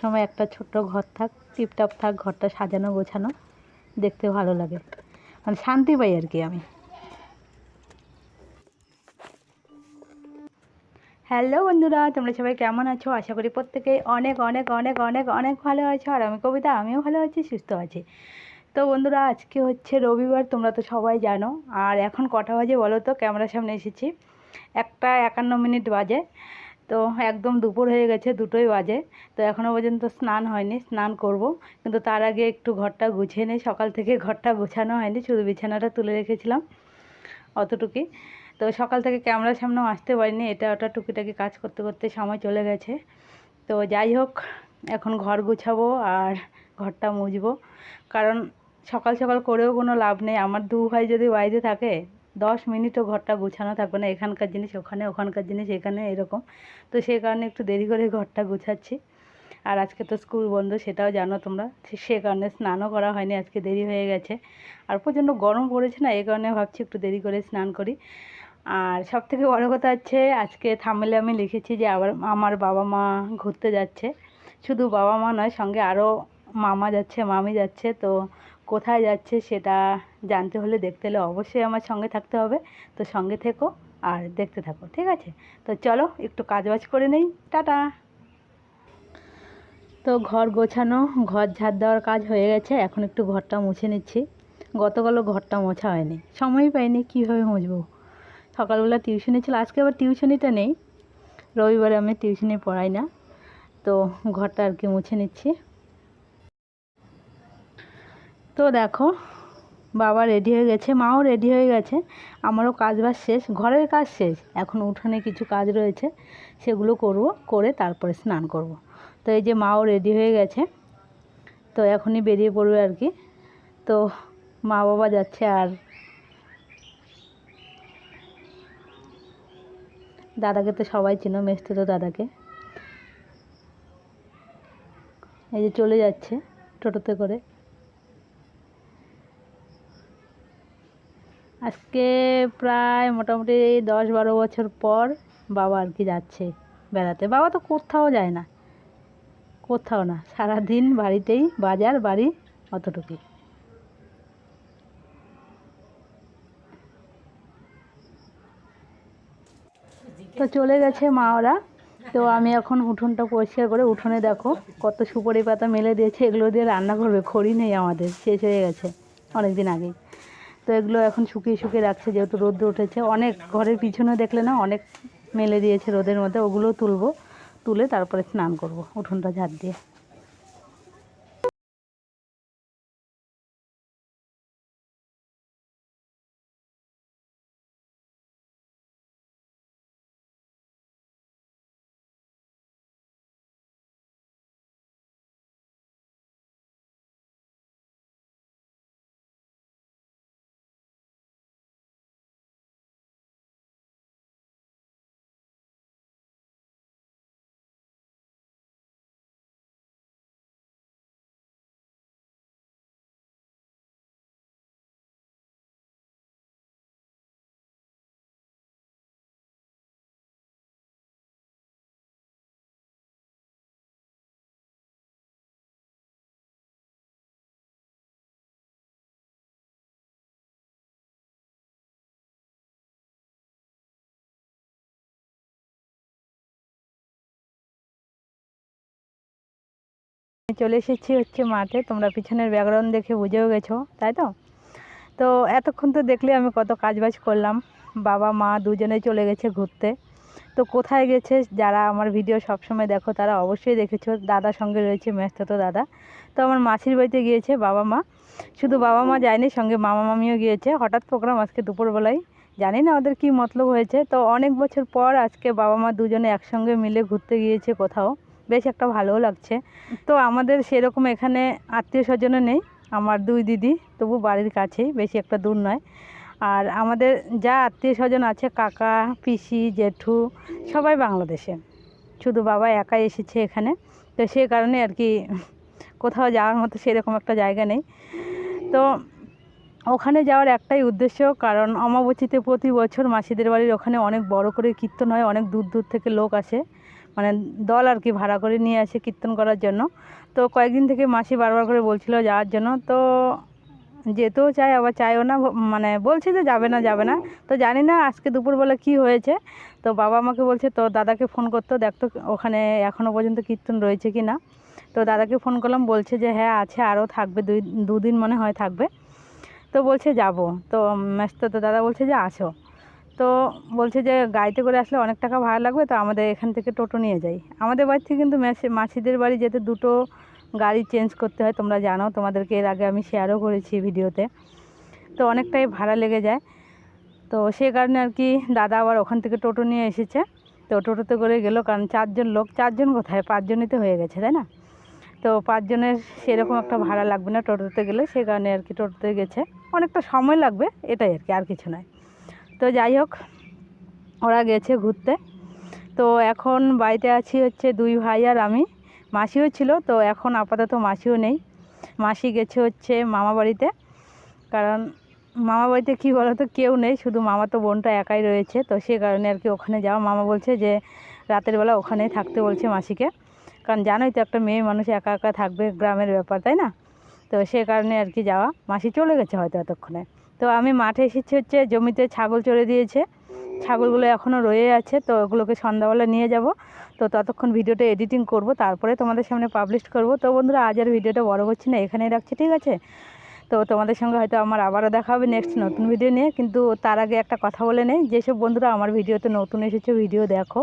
সময় একটা ছোট্ট ঘর থাক, টিপটাপ থাক, ঘরটা সাজানো, গোছানো। দেখতে ভালো লাগে। মানে শান্তি পাই আর কি আমি। হ্যালো বন্ধুরা, তোমরা সবাই কেমন আছো? আশা করি প্রত্যেকেই অনেক অনেক অনেক অনেক অনেক ভালো আছো। আর আমি কবিতা, আমিও ভালো আছি, সুস্থ আছি। তো বন্ধুরা, আজকে হচ্ছে রবিবার, তোমরা তো সবাই জানো। আর এখন কটা বাজে বলো তো, ক্যামেরার সামনে এসেছি। একটা একান্ন মিনিট বাজে। তো একদম দুপুর হয়ে গেছে, দুটোই বাজে। তো এখনও পর্যন্ত স্নান হয়নি, স্নান করব। কিন্তু তার আগে একটু ঘরটা গুছিয়ে নিই। সকাল থেকে ঘরটা গোছানো হয়নি, শুধু বিছানাটা তুলে রেখেছিলাম অতটুকুই। তো সকাল থেকে ক্যামেরার সামনেও আসতে পারিনি, এটা ওটা টুকিটাকি কাজ করতে করতে সময় চলে গেছে। তো যাই হোক, এখন ঘর গুছাবো আর ঘরটা মুছবো। কারণ সকাল সকাল করেও কোনো লাভ নেই। আমার দু ভাই যদি বাইরে থাকে দশ মিনিটও ঘরটা গোছানো থাকবে না, এখানকার জিনিস ওখানে, ওখানকার জিনিস এখানে, এরকম। তো সেই কারণে একটু দেরি করে ঘরটা গোছাচ্ছি। আর আজকে তো স্কুল বন্ধ, সেটাও জানো তোমরা। সে কারণে স্নানও করা হয়নি, আজকে দেরি হয়ে গেছে। আর প্রচণ্ড গরম পড়েছে না এই কারণে ভাবছি একটু দেরি করে স্নান করি। আর সব থেকে বড়ো কথা হচ্ছে, আজকে থামলে আমি লিখেছি যে, আবার আমার বাবা মা ঘুরতে যাচ্ছে। শুধু বাবা মা নয়, সঙ্গে আরও মামা যাচ্ছে, মামি যাচ্ছে, তো কোথায় যাচ্ছে সেটা জানতে হলে দেখতে হলে অবশ্যই আমার সঙ্গে থাকতে হবে। তো সঙ্গে থেকো আর দেখতে থাকো, ঠিক আছে? তো চলো একটু কাজবাজ করে নেই, টাটা। তো ঘর গোছানো, ঘর ঝাড় দেওয়ার কাজ হয়ে গেছে, এখন একটু ঘরটা মুছে নিচ্ছি। গতকালও ঘরটা মোছা হয়নি, সময়ই পাইনি, কীভাবে মুছবো? সকালবেলা টিউশনি ছিল, আজকে আবার টিউশনিটা নেই, রবিবারে আমি টিউশনি পড়াই না, তো ঘরটা আর কি মুছে নিচ্ছি। তো দেখো, বাবা রেডি হয়ে গেছে, মাও রেডি হয়ে গেছে। আমারও কাজ বাজ শেষ, ঘরের কাজ শেষ। এখন উঠোনে কিছু কাজ রয়েছে, সেগুলো করব, করে তারপরে স্নান করব। তো এই যে মাও রেডি হয়ে গেছে, তো এখনই বেরিয়ে পড়বে আর কি। তো মা বাবা যাচ্ছে আর দাদাকে তো সবাই চেনো তো দাদাকে। এই যে চলে যাচ্ছে টোটোতে করে। আজকে প্রায় মোটামুটি দশ বারো বছর পর বাবা আর কি যাচ্ছে বেড়াতে। বাবা তো কোথাও যায় না, কোথাও না, সারাদিন বাড়িতেই, বাজার, বাড়ি, অতটুকুই। তো চলে গেছে মা ওরা। তো আমি এখন উঠোনটা পরিষ্কার করে, উঠোনে দেখো কত সুপারি পাতা মেলে দিয়েছে, এগুলো দিয়ে রান্না করবে, খড়ি নেই আমাদের, শেষ হয়ে গেছে অনেক দিন আগেই। তো এগুলো এখন শুকিয়ে শুকিয়ে রাখছে, যেহেতু রোদ্র উঠেছে। অনেক ঘরের পিছনে দেখলে না, অনেক মেলে দিয়েছে রোদের মধ্যে। ওগুলো তুলবো, তুলে তারপরে স্নান করব, উঠোনটা ঝাড় দিয়ে। চলে এসেছি হচ্ছে মাঠে। তোমরা পিছনের ব্যাকগ্রাউন্ড দেখে বুঝেও গেছো, তাই তো? তো এতক্ষণ তো দেখলে আমি কত কাজবাজ করলাম। বাবা, মা দুজনে চলে গেছে ঘুরতে। তো কোথায় গেছে যারা আমার ভিডিও সবসময় দেখো, তারা অবশ্যই দেখেছ। দাদার সঙ্গে রয়েছে মেস্তাতো দাদা। তো আমার মাসির বাড়িতে গিয়েছে বাবা, মা। শুধু বাবা, মা যায়নি, সঙ্গে মামা, মামিও গিয়েছে। হঠাৎ প্রোগ্রাম আজকে দুপুরবেলায়। জানি না ওদের কী মতলব হয়েছে। তো অনেক বছর পর আজকে বাবা, মা দুজনে একসঙ্গে মিলে ঘুরতে গিয়েছে কোথাও। বেশ একটা ভালোও লাগছে। তো আমাদের সেরকম এখানে আত্মীয় স্বজনও নেই, আমার দুই দিদি, তবু বাড়ির কাছেই, বেশি একটা দূর নয়। আর আমাদের যা আত্মীয় স্বজন আছে, কাকা, পিসি, জেঠু, সবাই বাংলাদেশে। শুধু বাবা একাই এসেছে এখানে। তো সেই কারণে আর কি কোথাও যাওয়ার মতো সেরকম একটা জায়গা নেই। তো ওখানে যাওয়ার একটাই উদ্দেশ্য, কারণ অমাবতীতে প্রতি বছর মাসিদের বাড়ির ওখানে অনেক বড় করে কীর্তন হয়, অনেক দূর দূর থেকে লোক আসে। মানে দল আর কি ভাড়া করে নিয়ে আসে কীর্তন করার জন্য। তো কয়েকদিন থেকে মাসি বারবার করে বলছিল যাওয়ার জন্য। তো যেতেও চায়, আবার চায়ও না মানে বলছে যে যাবে না যাবে না। তো জানি না আজকে দুপুরবেলা কি হয়েছে। তো বাবা আমাকে বলছে তো দাদাকে ফোন করতো দেখতো ওখানে এখনও পর্যন্ত কীর্তন রয়েছে কি না? তো দাদাকে ফোন করলাম, বলছে যে হ্যাঁ আছে, আরও থাকবে, দুই, দুদিন মনে হয় থাকবে। তো বলছে, যাব। তো তো দাদা বলছে যে, আসো। তো বলছে যে গাড়িতে করে আসলে অনেক টাকা ভাড়া লাগবে, তো আমাদের এখান থেকে টোটো নিয়ে যাই। আমাদের বাড়ি থেকে কিন্তু মেসে- মাসিদের বাড়ি যেতে দুটো গাড়ি চেঞ্জ করতে হয়, তোমরা জানো, তোমাদেরকে এর আগে আমি শেয়ারও করেছি ভিডিওতে। তো অনেকটাই ভাড়া লেগে যায়। তো সে কারণে আর কি দাদা আবার ওখান থেকে টোটো নিয়ে এসেছে। তো টোটোতে করে গেলো, কারণ চারজন লোক, চারজন কোথায়? পাঁচজনই তো হয়ে গেছে, তাই না? তো পাঁচজনের সেরকম একটা ভাড়া লাগবে না টোটোতে গেলে, সে কারণে আর কি টোটোতে গেছে। অনেকটা সময় লাগবে, এটাই আর কি, আর কিছু নয়। তো যাই হোক, ওরা গেছে ঘুরতে। তো এখন বাড়িতে আছি হচ্ছে দুই ভাই আর আমি। মাসিও ছিল, তো এখন আপাতত মাসিও নেই। মাসি গেছে হচ্ছে মামা বাড়িতে। কারণ মামা বাড়িতে কী বলো তো কেউ নেই, শুধু মামা তো বোনটা একাই রয়েছে। তো সে কারণে আর কি ওখানে যাওয়া। মামা বলছে যে রাতের বেলা ওখানেই থাকতে বলছে মাসিকে। কারণ জানোই তো একটা মেয়ে মানুষ একা একা থাকবে, গ্রামের ব্যাপার, তাই না? তো সে কারণে আর কি যাওয়া। মাসি চলে গেছে হয়তো এতক্ষণে। তো আমি মাঠে এসেছি হচ্ছে, জমিতে ছাগল চড়ে দিয়েছে। ছাগলগুলো এখনও রয়ে আছে, তো ওগুলোকে সন্ধ্যাবেলা নিয়ে যাব। তো ততক্ষণ ভিডিওটা এডিটিং করব, তারপরে তোমাদের সামনে পাবলিশ করব। তো বন্ধুরা, আজ আর ভিডিওটা বড় করছি না, এখানেই রাখছি, ঠিক আছে? তো তোমাদের সঙ্গে হয়তো আমার আবারও দেখা হবে নেক্সট নতুন ভিডিও নিয়ে, কিন্তু তার আগে একটা কথা বলে নেই, যেসব বন্ধুরা আমার ভিডিওতে নতুন এসেছে, ভিডিও দেখো।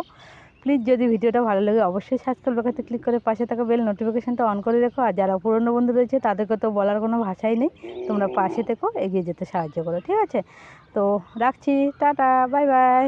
প্লিজ যদি ভিডিওটা ভালো লাগে, অবশ্যই সাবস্ক্রাইব বাটনতে ক্লিক করে পাশে থাকা বেল নোটিফিকেশনটা অন করে রেখো। আর যারা পুরনো বন্ধু রয়েছে, তাদেরকে তো বলার কোনো ভাষাই নেই। তোমরা পাশে থেকো, এগিয়ে যেতে সাহায্য করো, ঠিক আছে? তো রাখছি, টাটা বাই বাই